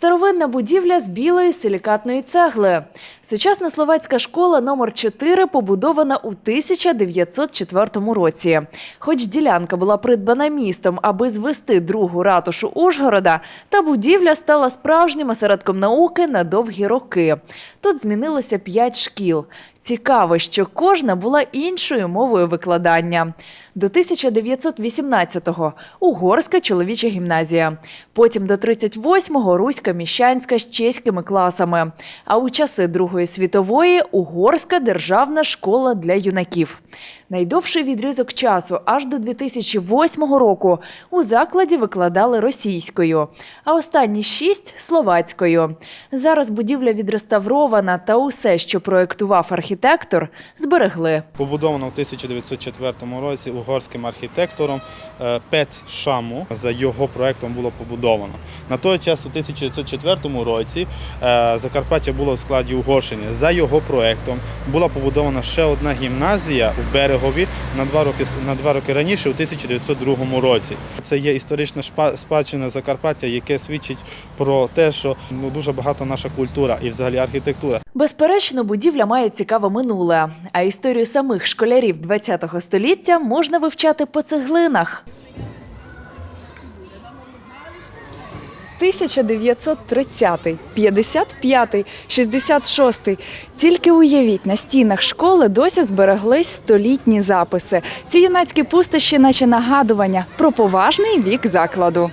Старовинна будівля з білої силікатної цегли. Сучасна словацька школа номер 4 побудована у 1904 році. Хоч ділянка була придбана містом, аби звести другу ратушу Ужгорода, та будівля стала справжнім осередком науки на довгі роки. Тут змінилося п'ять шкіл. Цікаво, що кожна була іншою мовою викладання. До 1918-го – Угорська чоловіча гімназія. Потім до 38-го – Руська міщанська з чеськими класами. А у часи Другої світової – Угорська державна школа для юнаків. Найдовший відрізок часу аж до 2008 року у закладі викладали російською, а останні шість – словацькою. Зараз будівля відреставрована та усе, що проєктував архітектор, зберегли. Побудовано в 1904 році угорським архітектором е, Пец Шаму. За його проектом було побудовано. На той час, у 1904 році, е, Закарпаття було в складі Угорщини. За його проектом була побудована ще одна гімназія у Берегові на два роки, на два роки раніше, у 1902 році. Це є історична спадщина Закарпаття, яке свідчить про те, що ну, дуже багата наша культура і взагалі архітектура. Безперечно, будівля має цікаве минуле, а історію самих школярів ХХ століття можна вивчати по цеглинах. 1930, 55, 66. Тільки уявіть, на стінах школи досі збереглись столітні записи. Ці юнацькі пустощі, наче нагадування про поважний вік закладу.